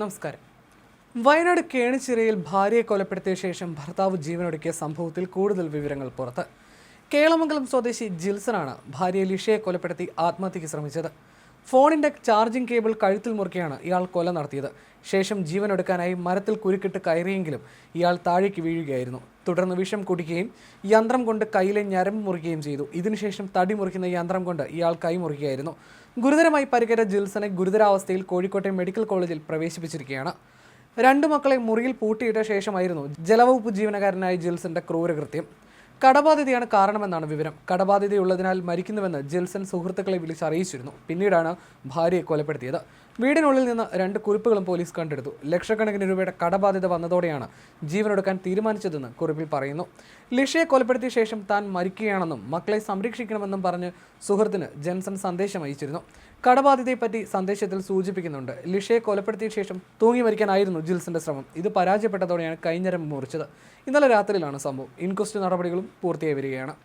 നമസ്കാരം. വയനാട് കേണിച്ചിറയിൽ ഭാര്യയെ കൊലപ്പെടുത്തിയ ശേഷം ഭർത്താവ് ജീവനൊടുക്കിയ സംഭവത്തിൽ കൂടുതൽ വിവരങ്ങൾ പുറത്ത്. കേളമംഗലം സ്വദേശി ജിൽസനാണ് ഭാര്യയെ ലിഷയെ കൊലപ്പെടുത്തി ആത്മഹത്യയ്ക്ക് ശ്രമിച്ചത്. ഫോണിന്റെ ചാർജിംഗ് കേബിൾ കഴുത്തിൽ മുറുക്കിയാണ് ഇയാൾ കൊല നടത്തിയത്. ശേഷം ജീവനൊടുക്കാനായി മരത്തിൽ കുരുക്കിട്ട് കയറിയെങ്കിലും ഇയാൾ താഴേക്ക് വീഴുകയായിരുന്നു. തുടർന്ന് വിഷം കുടിക്കുകയും യന്ത്രം കൊണ്ട് കയ്യിലെ ഞരമ്പ് മുറിക്കുകയും ചെയ്തു. ഇതിനുശേഷം തടി മുറിക്കുന്ന യന്ത്രം കൊണ്ട് ഇയാൾ കൈ മുറിക്കുകയായിരുന്നു ഗുരുതരമായി പരിക്കേറ്റ ജിൽസനെ ഗുരുതരാവസ്ഥയിൽ കോഴിക്കോട്ടെ മെഡിക്കൽ കോളേജിൽ പ്രവേശിപ്പിച്ചിരിക്കുകയാണ്. രണ്ടു മക്കളെ മുറിയിൽ പൂട്ടിയിട്ട ശേഷമായിരുന്നു ജലവകുപ്പ് ജീവനക്കാരനായ ജിൽസന്റെ ക്രൂരകൃത്യം. കടബാധിതയാണ് കാരണമെന്നാണ് വിവരം. കടബാധിതയുള്ളതിനാൽ മരിക്കുന്നുവെന്ന് ജിൽസൺ സുഹൃത്തുക്കളെ വിളിച്ചറിയിച്ചിരുന്നു. പിന്നീടാണ് ഭാര്യയെ കൊലപ്പെടുത്തിയത്. വീടിനുള്ളിൽ നിന്ന് രണ്ട് കുറിപ്പുകളും പോലീസ് കണ്ടെടുത്തു. ലക്ഷക്കണക്കിന് രൂപയുടെ കടബാധ്യത വന്നതോടെയാണ് ജീവനൊടുക്കാൻ തീരുമാനിച്ചതെന്ന് കുറിപ്പിൽ പറയുന്നു. ലിഷയെ കൊലപ്പെടുത്തിയ ശേഷം താൻ മരിക്കുകയാണെന്നും മക്കളെ സംരക്ഷിക്കണമെന്നും പറഞ്ഞ് സുഹൃത്തിന് ജെൻസൺ സന്ദേശം അയച്ചിരുന്നു. കടബാധ്യതയെപ്പറ്റി സന്ദേശത്തിൽ സൂചിപ്പിക്കുന്നുണ്ട്. ലിഷയെ കൊലപ്പെടുത്തിയ ശേഷം തൂങ്ങി മരിക്കാനായിരുന്നു ജിൽസിന്റെ ശ്രമം. ഇത് പരാജയപ്പെട്ടതോടെയാണ് കൈഞ്ഞരം മുറിച്ചത്. ഇന്നലെ രാത്രിയിലാണ് സംഭവം. ഇൻക്വസ്റ്റ് നടപടികളും പൂർത്തിയായി വരികയാണ്.